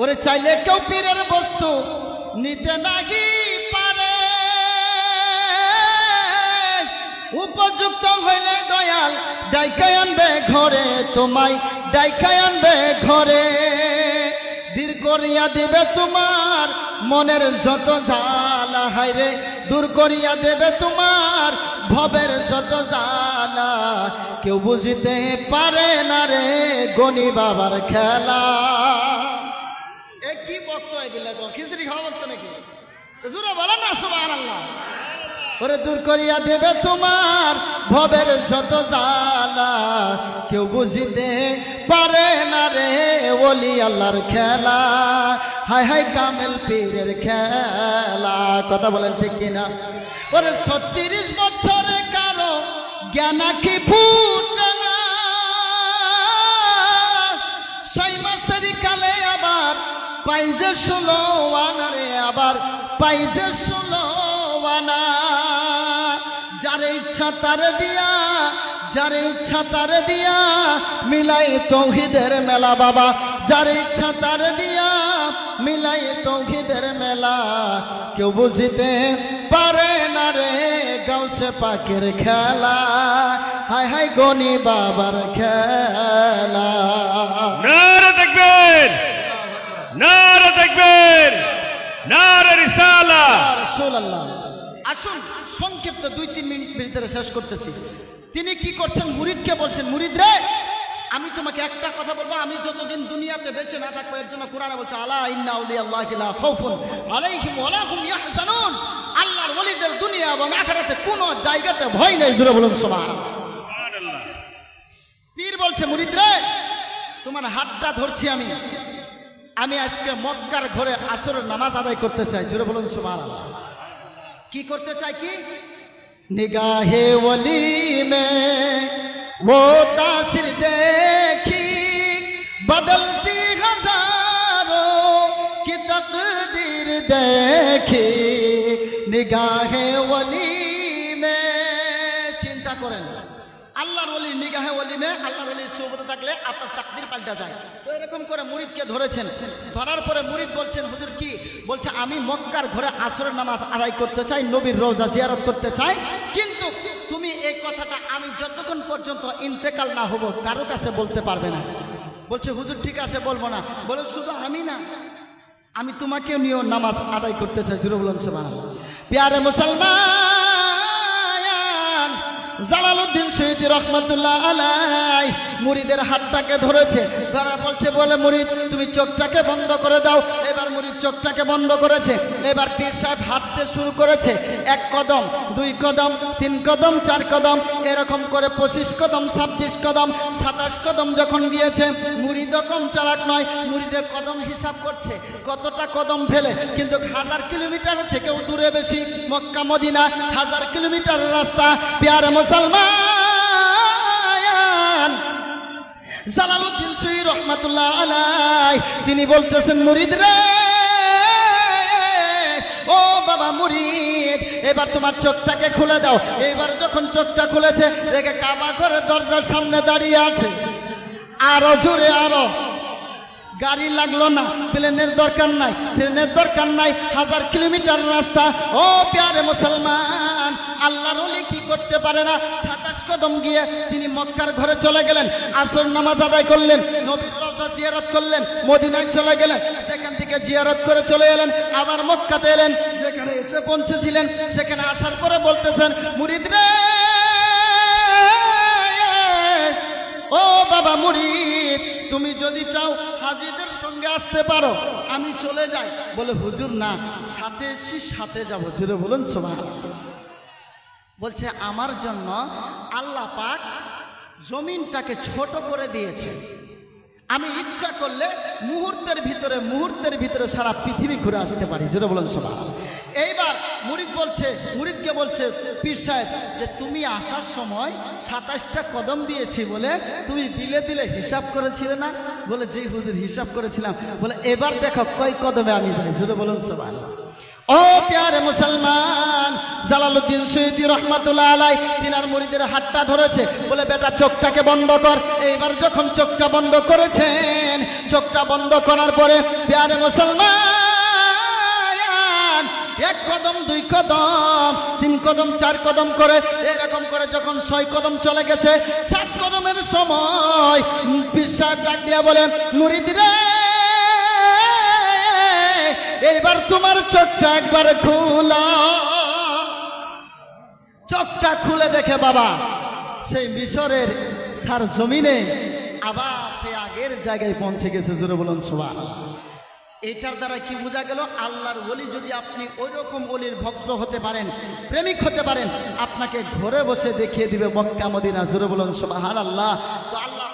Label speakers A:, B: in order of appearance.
A: ওরে চাইলে কেউ পীরের বস্তু নিতে নাহি পারে। উপযুক্ত হইলে দয়াল ডাইকায় আনবে ঘরে তোমায় ডাইকায় আনবে ঘরে। দূর করিয়া দিবে তোমার মনের যত জ্বালা হাইরে দূর করিয়া দেবে তোমার ভবের যত জ্বালা। কেউ বুঝিতে পারে না রে গনি বাবার খেলা। খিচড়ি খাওয়া নাকি? জুড়ে বলো না সুবাহ আল্লাহ ওরে দূর করিয়া দেবে তোমার ভবের শত জ্বালা। কেউ বুঝিতে পারে না রে ওলি আল্লাহর খেলা। হাই হাই কামেল পীরের খেলা। কথা বলেন ঠিক কিনা? ওরে ছত্রিশ বছরে কারও জ্ঞানা কি ফুটে পাইজে ষোলো আনারে আবার পাইজে ষোলো আনা। যার ইচ্ছা তার দিয়া, যার ইচ্ছা তার দিয়া, মিলাই তৌহিদের মেলা বাবা। যার ইচ্ছা তার দিয়া, মিলাই তৌহিদের মেলা। কেউ বুঝিতে পারে না রে গাউসে পাখির খেলা। হাই হাই গনি বাবার খেলা। রাসূলুল্লাহ। আসুন সংক্ষিপ্ত দুই তিন মিনিট ভিতরে শেষ করতেছি। তিনি কি করছেন? মুরিদকে বলছেন মুরিদ রে আমি তোমাকে একটা কথা বলব। আমি যতদিন দুনিয়াতে বেঁচে না থাকব এর জন্য কোরআনে বলছে আলা ইন্না আউলিয়াল্লাহি লা খাউফুন আলাইহিম ওয়া লা হুম ইয়াহজানুন। আল্লাহর ওলিদের দুনিয়া এবং আখিরাতে কোনো জায়গাতে ভয় নেই। জুড়ে বলুন সুবহানাল্লাহ। পীর বলছে মুরিদ রে তোমার হাতটা ধরছি আমি। আমি আজকে মক্কার ঘরে আসর নামাজ আদায় করতে চাই। জুড়ে বলুন সুমার কি করতে চাই কি? নিগাহে ওলি মে ও তাসির দেখি, বদলতি হাজারো কি তকদির দেখি। নিগাহে ওলি মে চিন্তা করেন। আল্লাহর ওলি নিগাহে ওলি মে আল্লাহর ওলি সুবতে থাকলে আপনার তাকদির পাল্টা যায়। তো এরকম করে মুরিদকে ধরেছেন। ধরার পরে মুরিদ বলছেন, হুজুর কি? বলছে, আমি মক্কার ঘরে আসরের নামাজ আদায় করতে চাই, নবীর রোজা জিয়ারত করতে চাই। কিন্তু তুমি এই কথাটা আমি যতক্ষণ পর্যন্ত ইন্তেকাল না হব, কারও কাছে বলতে পারবে না। বলছে, হুজুর, ঠিক আছে, বলব না। বলে, শুধু আমি না, আমি তোমাকে নিয়েও নামাজ আদায় করতে চাই। জুড়ে বলুন সে প্যারে মুসলমান জালালউদ্দিন সৈয়দ রহমতুল্লাহ আলাই মুড়িদের হাতটাকে ধরেছে। ধরা বলছে বলে মুরিদ তুমি চোখটাকে বন্ধ করে দাও। এবার মুরিদ চোখটাকে বন্ধ করেছে। এবার পীর সাহেব হাঁটতে শুরু করেছে। এক কদম, দুই কদম, তিন কদম, চার কদম। এরকম করে পঁচিশ কদম, ছাব্বিশ কদম, সাতাশ কদম যখন গিয়েছে মুরিদ কম চালাক নয় মুরিদে কদম হিসাব করছে, কতটা কদম ফেলে, কিন্তু হাজার কিলোমিটার থেকেও দূরে বেশি মক্কা, মদিনা, হাজার কিলোমিটার রাস্তা, পেয়ারে মুসলমান। জালালউদ্দিন সুই রহমাতুল্লাহ আলাই তিনি বলতেছেন মুরিদ রে ও বাবা মুরিদ, এবার তোমার চোখটাকে খুলে দাও। এবার যখন চোখটা খুলেছে, দেখে কাবা ঘরের দরজার সামনে দাঁড়িয়ে আছে। আরও জোরে আরও। গাড়ি লাগল না, প্লেনের দরকার নাই ট্রেনের দরকার নাই, হাজার কিলোমিটার রাস্তা। ও প্যারে মুসলমান, আল্লাহর ওলি কি করতে পারে না? সাতাশ কদম গিয়ে তিনি মক্কার ঘরে চলে গেলেন, আসর নামাজ আদায় করলেন, নবীর রওজা জিয়ারত করলেন, মদিনায় চলে গেলেন, সেখান থেকে জিয়ারত করে চলে এলেন, আবার মক্কাতে এলেন। এসে পৌঁছেছিলেন, সেখানে আসার পরে বলতেছেন, মুরিদ রে, ও বাবা মুরিদ, তুমি যদি চাও হাজিদের সঙ্গে আসতে পারো, আমি চলে যাই। বলে, হুজুর, না, সাথে এসছি, সাথে যাব। জুড়ে বলুন সোমা বলছে, আমার জন্য আল্লাহ পাক জমিনটাকে ছোট করে দিয়েছে আমি ইচ্ছা করলে মুহূর্তের ভিতরে মুহূর্তের ভিতরে সারা পৃথিবী ঘুরে আসতে পারি। জোরে বলুন সবাই। এইবার মুরিদ বলছে, মুরিদকে বলছে, পীর সাহেব, যে তুমি আসার সময় সাতাশটা কদম দিয়েছি বলে তুমি দিলে দিলে হিসাব করেছিলে না? বলে যে হুজুর, হিসাব করেছিলাম। বলে, এবার দেখো কয় কদমে আমি যাই জোরে বলুন সবাই। ও প্যারে মুসলমান, জালালউদ্দিন সৈয়দি রহমাতুল্লাহ আলাই তিনার মুরিদের হাতটা ধরেছে। বলে, বেটা, চোখটাকে বন্ধ কর। এইবার যখন চোখটা বন্ধ করেছেন, চোখটা বন্ধ করার পরে, প্যারে মুসলমান, এক কদম, দুই কদম, তিন কদম, চার কদম করে। এরকম করে যখন ছয় কদম চলে গেছে, সাত কদমের সময় বিশ্বাস দিয়া বলে মুরিদিরা এবার তোমার চোখটা একবার খোলা। চোখটা খুলে দেখে বাবা, সেই মিশরের সার জমিনে আবার সেই আগের জায়গায় পৌঁছে গেছে, জোরে বলুন সোয়া এটার দ্বারা কি বোঝা গেল? আল্লাহর ওলি যদি আপনি ওই রকম ওলির ভক্ত হতে পারেন, প্রেমিক হতে পারেন, আপনাকে ঘরে বসে দেখিয়ে দিবে মক্কা, মদিনা, জোরে বলুন সোবাহান আল্লাহ তো আল্লাহ